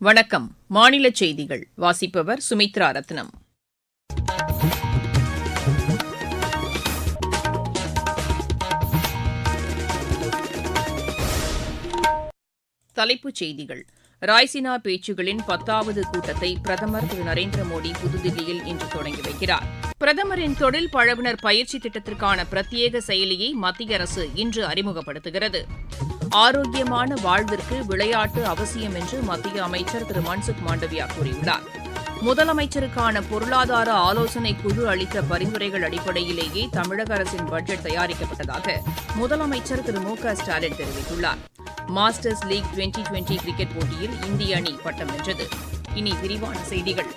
வணக்கம். மாநில செய்திகள். வாசிப்பவர் சுமித்ரா ரத்னம். தலைப்புச் செய்திகள். ராய்சினா பேச்சுகளின் பத்தாவது கூட்டத்தை பிரதமர் திரு. நரேந்திர மோடி புதுதில்லியில் இன்று தொடங்கி வைக்கிறார். பிரதமரின் தொழில் பழவினர் பயிற்சி திட்டத்திற்கான பிரத்யேக செயலியை மத்திய அரசு இன்று அறிமுகப்படுத்துகிறது. ஆரோக்கியமான வாழ்விற்கு விளையாட்டு அவசியம் என்று மத்திய அமைச்சர் திரு மன்சுக் மாண்டவியா கூறியுள்ளார். முதலமைச்சருக்கான பொருளாதார ஆலோசனை குழு அளித்த பரிந்துரைகள் அடிப்படையிலேயே தமிழக அரசின் பட்ஜெட் தயாரிக்கப்பட்டதாக முதலமைச்சர் திரு மு க ஸ்டாலின் தெரிவித்துள்ளார். Masters league twenty twenty cricket போட்டியில் இந்திய அணி பட்டம் வென்றது. இனி விரிவான செய்திகள்.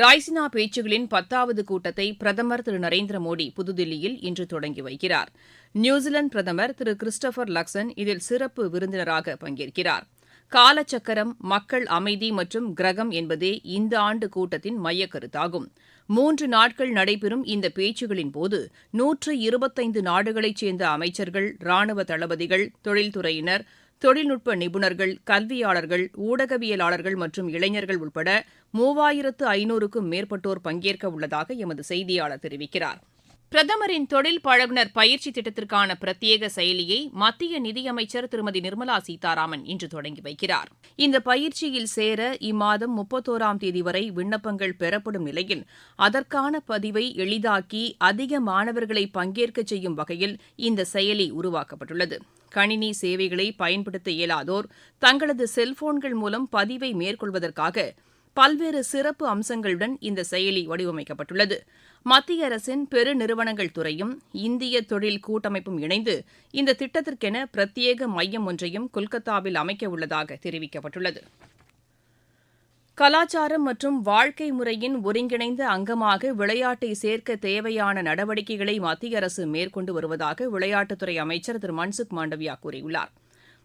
ராய்சினா பேச்சுகளின் பத்தாவது கூட்டத்தை பிரதமர் திரு நரேந்திர மோடி புதுதில்லியில் இன்று தொடங்கி வைக்கிறார். நியூசிலாந்து பிரதமர் திரு கிறிஸ்டபர் லக்சன் இதில் சிறப்பு விருந்தினராக பங்கேற்கிறார். காலச்சக்கரம் மக்கள் அமைதி மற்றும் கிரகம் என்பதே இந்த ஆண்டு கூட்டத்தின் மையக்கருத்தாகும். மூன்று நாட்கள் நடைபெறும் இந்த பேச்சுகளின் போது நூற்று இருபத்தைந்து நாடுகளைச் சேர்ந்த அமைச்சர்கள் ராணுவ தளபதிகள் தொழில்துறையினர் தொழில்நுட்ப நிபுணர்கள் கல்வியாளர்கள் ஊடகவியலாளர்கள் மற்றும் இளைஞர்கள் உட்பட மூவாயிரத்து ஐநூறுக்கும் மேற்பட்டோர் பங்கேற்க உள்ளதாக எமது செய்தியாளர் தெரிவிக்கிறார். பிரதமரின் தொழில் பழகுனர் பயிற்சி திட்டத்திற்கான பிரத்யேக செயலியை மத்திய நிதியமைச்சர் திருமதி நிர்மலா சீதாராமன் இன்று தொடங்கி வைக்கிறார். இந்த பயிற்சியில் சேர இம்மாதம் முப்பத்தோராம் தேதி வரை விண்ணப்பங்கள் பெறப்படும் நிலையில் அதற்கான பதிவை எளிதாக்கி அதிக மாணவர்களை பங்கேற்க செய்யும் வகையில் இந்த செயலி உருவாக்கப்பட்டுள்ளது. கணினி சேவைகளை பயன்படுத்த இயலாதோர் தங்களது செல்போன்கள் மூலம் பதிவை மேற்கொள்வதற்காக பல்வேறு சிறப்பு அம்சங்களுடன் இந்த செயலி வடிவமைக்கப்பட்டுள்ளது. மத்திய அரசின் பெருநிறுவனங்கள் துறையும் இந்திய தொழில் கூட்டமைப்பும் இணைந்து இந்த திட்டத்திற்கென பிரத்யேக மையம் ஒன்றையும் கொல்கத்தாவில் அமைக்க உள்ளதாக தெரிவிக்கப்பட்டுள்ளது. கலாச்சாரம் மற்றும் வாழ்க்கை முறையின் ஒருங்கிணைந்த அங்கமாக விளையாட்டை சேர்க்க தேவையான நடவடிக்கைகளை மத்திய அரசு மேற்கொண்டு வருவதாக விளையாட்டுத்துறை அமைச்சர் திரு மன்சுக் மாண்டவியா கூறியுள்ளார்.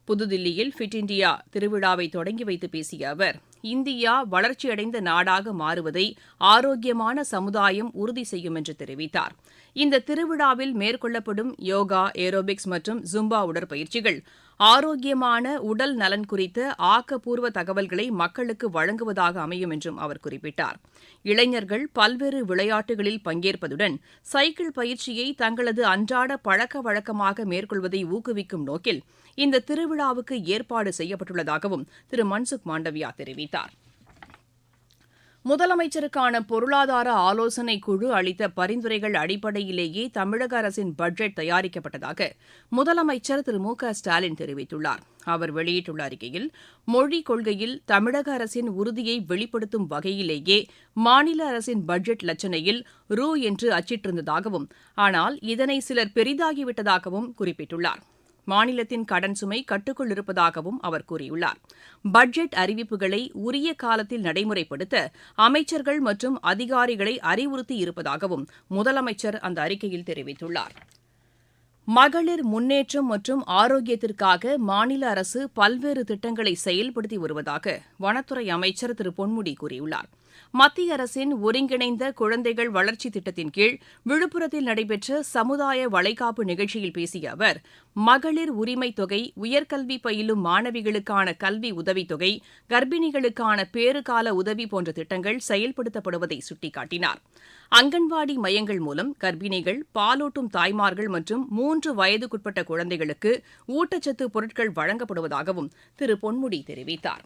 புதுதில்லியில் ஃபிட் இண்டியா திருவிழாவை தொடங்கி வைத்து பேசிய அவர் இந்தியா வளர்ச்சியடைந்த நாடாக மாறுவதை ஆரோக்கியமான சமுதாயம் உறுதி செய்யும் என்று தெரிவித்தார். இந்த திருவிழாவில் மேற்கொள்ளப்படும் யோகா ஏரோபிக்ஸ் மற்றும் ஜும்பா உடற்பயிற்சிகள் ஆரோக்கியமான உடல் நலன் குறித்த ஆக்கப்பூர்வ தகவல்களை மக்களுக்கு வழங்குவதாக அமையும் என்றும் அவர் குறிப்பிட்டார். இளைஞர்கள் பல்வேறு விளையாட்டுகளில் பங்கேற்பதுடன் சைக்கிள் பயிற்சியை தங்களது அன்றாட பழக்க வழக்கமாக மேற்கொள்வதை ஊக்குவிக்கும் நோக்கில் இந்த திருவிழாவுக்கு ஏற்பாடு செய்யப்பட்டுள்ளதாகவும் திரு மன்சுக் மாண்டவியா தெரிவித்தார். முதலமைச்சருக்கான பொருளாதார ஆலோசனை குழு அளித்த பரிந்துரைகள் அடிப்படையிலேயே தமிழக அரசின் பட்ஜெட் தயாரிக்கப்பட்டதாக முதலமைச்சர் திரு மு க ஸ்டாலின் தெரிவித்துள்ளார். அவர் வெளியிட்டுள்ள அறிக்கையில் மொழிக் கொள்கையில் தமிழக அரசின் உறுதியை வெளிப்படுத்தும் வகையிலேயே மாநில அரசின் பட்ஜெட் லட்சணையில் ரூ என்று அச்சிட்டிருந்ததாகவும் ஆனால் இதனை சிலர் பெரிதாகிவிட்டதாகவும் குறிப்பிட்டுள்ளார். மாநிலத்தின் கடன் சுமை கட்டுக்குள் இருப்பதாகவும் அவர் கூறியுள்ளார். பட்ஜெட் அறிவிப்புகளை உரிய காலத்தில் நடைமுறைப்படுத்த அமைச்சர்கள் மற்றும் அதிகாரிகளை அறிவுறுத்தி இருப்பதாகவும் முதலமைச்சர் அந்த அறிக்கையில் தெரிவித்துள்ளார். மகளிர் முன்னேற்றம் மற்றும் ஆரோக்கியத்திற்காக மாநில அரசு பல்வேறு திட்டங்களை செயல்படுத்தி வருவதாக வனத்துறை அமைச்சர் திரு பொன்முடி கூறியுள்ளார். மத்திய அரசின் ஒருங்கிணைந்த குழந்தைகள் வளர்ச்சி திட்டத்தின் கீழ் விழுப்புரத்தில் நடைபெற்ற சமுதாய வளைகாப்பு நிகழ்ச்சியில் பேசிய அவர் மகளிர் உரிமை தொகை உயர்கல்வி பயிலும் மாணவிகளுக்கான கல்வி உதவித்தொகை கர்ப்பிணிகளுக்கான பேறுகால உதவி போன்ற திட்டங்கள் செயல்படுத்தப்படுவதை சுட்டிக்காட்டினார். அங்கன்வாடி மையங்கள் மூலம் கர்ப்பிணிகள் பாலூட்டும் தாய்மார்கள் மற்றும் மூன்று வயதுக்குட்பட்ட குழந்தைகளுக்கு ஊட்டச்சத்து பொருட்கள் வழங்கப்படுவதாகவும் திரு பொன்முடி தெரிவித்தார்.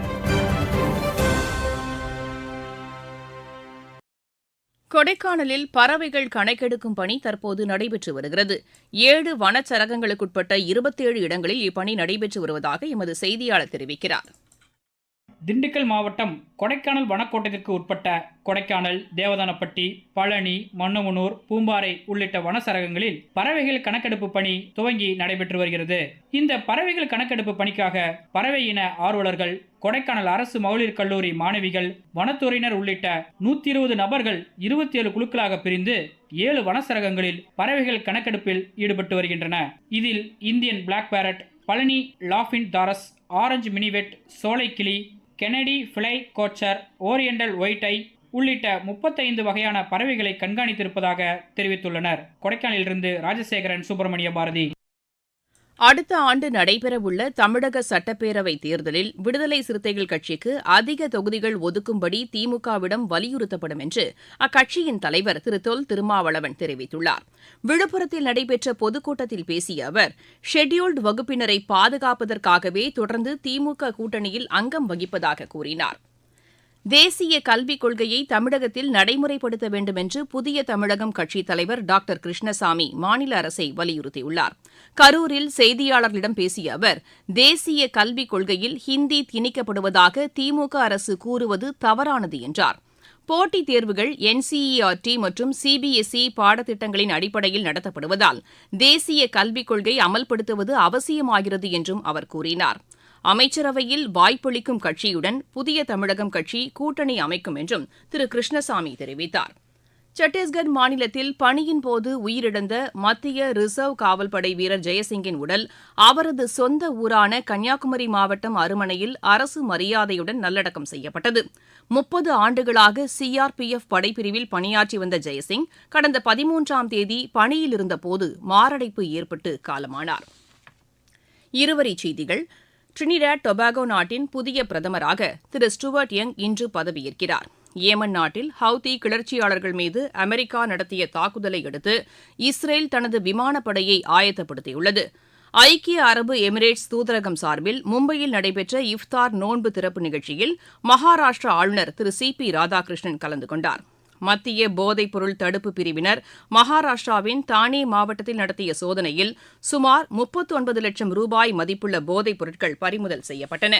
கொடைக்கானலில் பறவைகள் கணக்கெடுக்கும் பணி தற்போது நடைபெற்று வருகிறது. ஏழு வனச்சரகங்களுக்குட்பட்ட இருபத்தேழு இடங்களில் இப்பணி நடைபெற்று வருவதாக எமது செய்தியாளர் தெரிவிக்கிறார். திண்டுக்கல் மாவட்டம் கொடைக்கானல் வனக்கோட்டத்திற்கு உட்பட்ட கொடைக்கானல் தேவதானப்பட்டி பழனி மன்னமுனூர் பூம்பாறை உள்ளிட்ட வனச்சரகங்களில் பறவைகள் கணக்கெடுப்பு பணி துவங்கி நடைபெற்று வருகிறது. இந்த பறவைகள் கணக்கெடுப்பு பணிக்காக பறவை இன ஆர்வலர்கள் கொடைக்கானல் அரசு மகளிர் கல்லூரி மாணவிகள் வனத்துறையினர் உள்ளிட்ட நூத்தி இருபது நபர்கள் இருபத்தி ஏழு குழுக்களாக பிரிந்து ஏழு வனச்சரகங்களில் பறவைகள் கணக்கெடுப்பில் ஈடுபட்டு வருகின்றன. இதில் இந்தியன் பிளாக் பேரட் பழனி லாஃபின் தாரஸ் ஆரஞ்சு மினிவெட் சோலைக்கிளி கெனடி ஃபிளை கோச்சர் ஓரியண்டல் ஒயிட்டை உள்ளிட்ட முப்பத்தைந்து வகையான பறவைகளை கண்காணித்திருப்பதாக தெரிவித்துள்ளனர். கொடைக்கானலிலிருந்து ராஜசேகரன் சுப்பிரமணிய பாரதி. அடுத்த ஆண்டு நடைபெறவுள்ள தமிழக சட்டப்பேரவை தேர்தலில் விடுதலை சிறுத்தைகள் கட்சிக்கு அதிக தொகுதிகள் ஒதுக்கும்படி திமுகவிடம் வலியுறுத்தப்படும் என்று அக்கட்சியின் தலைவர் திரு. தொல் திருமாவளவன் தெரிவித்துள்ளார். விழுப்புரத்தில் நடைபெற்ற பொதுக்கூட்டத்தில் பேசிய அவர் ஷெட்யூல்டு வகுப்பினரை பாதுகாப்பதற்காகவே தொடர்ந்து திமுக கூட்டணியில் அங்கம் வகிப்பதாக கூறினார். தேசிய கல்விக் கொள்கையை தமிழகத்தில் நடைமுறைப்படுத்த வேண்டும் என்று புதிய தமிழகம் கட்சித் தலைவர் டாக்டர் கிருஷ்ணசாமி மாநில அரசை வலியுறுத்தியுள்ளார். கரூரில் செய்தியாளர்களிடம் பேசிய அவர் தேசிய கல்விக் கொள்கையில் ஹிந்தி திணிக்கப்படுவதாக திமுக அரசு கூறுவது தவறானது என்றார். போட்டித் தேர்வுகள் என்சிஇஆர்டி மற்றும் சிபிஎஸ்இ பாடத்திட்டங்களின் அடிப்படையில் நடத்தப்படுவதால் தேசிய கல்விக் கொள்கை அமல்படுத்துவது அவசியமாகிறது என்றும் அவர் கூறினார். அமைச்சரவையில் வாய்ப்பளிக்கும் கட்சியுடன் புதிய தமிழகம் கட்சி கூட்டணி அமைக்கும் என்றும் திரு கிருஷ்ணசாமி தெரிவித்தார். சத்தீஸ்கர் மாநிலத்தில் பணியின் போது உயிரிழந்த மத்திய ரிசர்வ் காவல்படை வீரர் ஜெயசிங்கின் உடல் அவரது சொந்த ஊரான கன்னியாகுமரி மாவட்டம் அருமனையில் அரசு மரியாதையுடன் நல்லடக்கம் செய்யப்பட்டது. முப்பது ஆண்டுகளாக சிஆர்பிஎஃப் படைப்பிரிவில் பணியாற்றி வந்த ஜெயசிங் கடந்த பதிமூன்றாம் தேதி பணியில் இருந்தபோது மாரடைப்பு ஏற்பட்டு காலமானார். இருவரிச் செய்திகள் ட்ரினிடாட் டொபாகோ நாட்டின் புதிய பிரதமராக திரு ஸ்டுவர்ட் யங் இன்று பதவியேற்கிறார். ஏமன் நாட்டில் ஹவுதி கிளர்ச்சியாளர்கள் மீது அமெரிக்கா நடத்திய தாக்குதலை அடுத்து இஸ்ரேல் தனது விமானப்படையை ஆயத்தப்படுத்தியுள்ளது. ஐக்கிய அரபு எமிரேட்ஸ் தூதரகம் சார்பில் மும்பையில் நடைபெற்ற இஃப்தார் நோன்பு திறப்பு நிகழ்ச்சியில் மகாராஷ்டிரா ஆளுநர் திரு சி பி ராதாகிருஷ்ணன் கலந்து கொண்டார். மத்திய போதைப் பொருள் தடுப்பு பிரிவினர் மகாராஷ்டிராவின் தானே மாவட்டத்தில் நடத்திய சோதனையில் சுமார் முப்பத்து ஒன்பது லட்சம் ரூபாய் மதிப்புள்ள போதைப் பொருட்கள் பறிமுதல் செய்யப்பட்டன.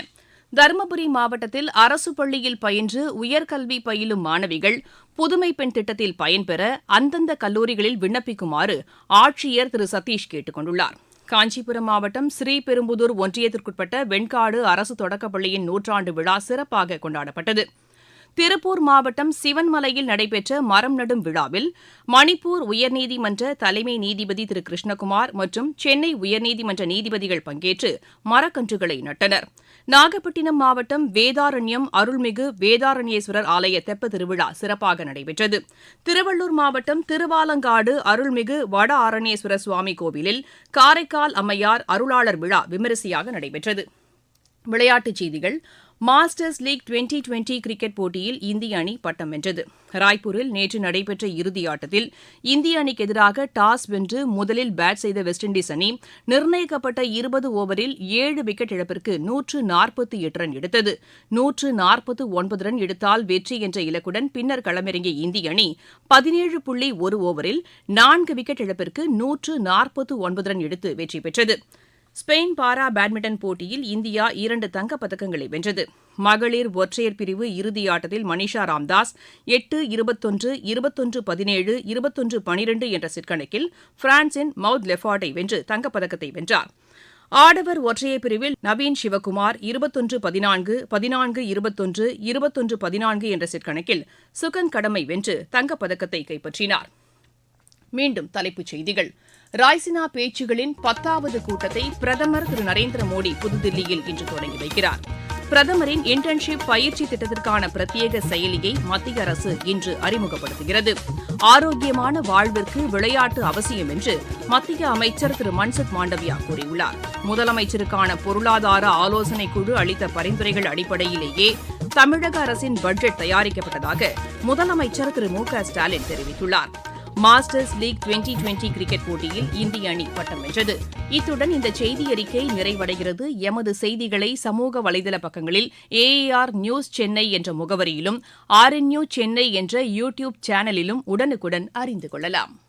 தருமபுரி மாவட்டத்தில் அரசு பள்ளியில் பயின்று உயர்கல்வி பயிலும் மாணவிகள் புதுமை பெண் திட்டத்தில் பயன்பெற அந்தந்த கல்லூரிகளில் விண்ணப்பிக்குமாறு ஆட்சியர் திரு சதீஷ் கேட்டுக் கொண்டுள்ளார். காஞ்சிபுரம் மாவட்டம் ஸ்ரீபெரும்புதூர் ஒன்றியத்திற்குட்பட்ட வெண்காடு அரசு தொடக்கப்பள்ளியின் நூற்றாண்டு விழா சிறப்பாக கொண்டாடப்பட்டது. திருப்பூர் மாவட்டம் சிவன்மலையில் நடைபெற்ற மரம் நடும் விழாவில் மணிப்பூர் உயர்நீதிமன்ற தலைமை நீதிபதி திரு. கிருஷ்ணகுமார் மற்றும் சென்னை உயர்நீதிமன்ற நீதிபதிகள் பங்கேற்று மரக்கன்றுகளை நட்டனர். நாகப்பட்டினம் மாவட்டம் வேதாரண்யம் அருள்மிகு வேதாரண்யேஸ்வரர் ஆலய தெப்ப திருவிழா சிறப்பாக நடைபெற்றது. திருவள்ளூர் மாவட்டம் திருவாலங்காடு அருள்மிகு வட ஆரண்யேஸ்வரர் சுவாமி கோவிலில் காரைக்கால் அம்மையார் அருளாளர் விழா விமரிசையாக நடைபெற்றது. விளையாட்டுச் செய்திகள் Masters League twenty twenty cricket போட்டியில் இந்திய அணி பட்டம் வென்றது. ராய்ப்பூரில் நேற்று நடைபெற்ற இறுதியாட்டத்தில் இந்திய அணிக்கு எதிராக டாஸ் வென்று முதலில் பேட் செய்த வெஸ்ட் இண்டீஸ் அணி நிர்ணயிக்கப்பட்ட இருபது ஓவரில் ஏழு விக்கெட் இழப்பிற்கு நூற்று நாற்பத்தி எட்டு ரன் எடுத்தது. நூற்று நாற்பத்து ஒன்பது ரன் எடுத்தால் வெற்றி என்ற இலக்குடன் பின்னர் களமிறங்கிய இந்திய அணி பதினேழு புள்ளி ஒரு ஓவரில் நான்கு விக்கெட் இழப்பிற்கு நூற்று நாற்பத்து ஒன்பது ரன் எடுத்து வெற்றி பெற்றது. ஸ்பெயின் பாரா பேட்மிண்டன் போட்டியில் இந்தியா இரண்டு தங்கப்பதக்கங்களை வென்றது. மகளிர் ஒற்றையர் பிரிவு இறுதியாட்டத்தில் மணிஷா ராம்தாஸ் எட்டு இருபத்தொன்று இருபத்தொன்று பதினேழு இருபத்தொன்று பனிரெண்டு என்ற சிற்கணக்கில் பிரான்சின் மவுத் லெஃபார்டை வென்று தங்கப்பதக்கத்தை வென்றார். ஆடவர் ஒற்றையர் பிரிவில் நவீன் சிவகுமார் இருபத்தொன்று பதினான்கு பதினான்கு இருபத்தொன்று இருபத்தொன்று பதினான்கு என்ற சிற்கணக்கில் சுகன் கடமை வென்று தங்கப்பதக்கத்தை கைப்பற்றினார். மீண்டும் தலைப்புச் செய்திகள். ராய்சினா பேச்சுகளின் பத்தாவது கூட்டத்தை பிரதமர் திரு நரேந்திர மோடி புதுதில்லியில் இன்று தொடங்கி வைக்கிறார். பிரதமரின் இன்டர்ன்ஷிப் பயிற்சி திட்டத்திற்கான பிரத்யேக செயலியை மத்திய அரசு இன்று அறிமுகப்படுத்துகிறது. ஆரோக்கியமான வாழ்விற்கு விளையாட்டு அவசியம் என்று மத்திய அமைச்சர் திரு மன்சுக் மாண்டவியா கூறியுள்ளார். முதலமைச்சருக்கான பொருளாதார ஆலோசனைக் குழு அளித்த பரிந்துரைகள் அடிப்படையிலேயே தமிழக அரசின் பட்ஜெட் தயாரிக்கப்பட்டதாக முதலமைச்சர் திரு மு க ஸ்டாலின் தெரிவித்துள்ளார். Masters League twenty twenty cricket போட்டியில் இந்திய அணி பட்டம் வென்றது. இத்துடன் இந்த செய்தி அறிக்கை நிறைவடைகிறது. எமது செய்திகளை சமூக வலைதள பக்கங்களில் ஏஏஆர் நியூஸ் சென்னை என்ற முகவரியிலும் ஆர்என்யூ சென்னை என்ற யூ டியூப் சேனலிலும் உடனுக்குடன் அறிந்து கொள்ளலாம்.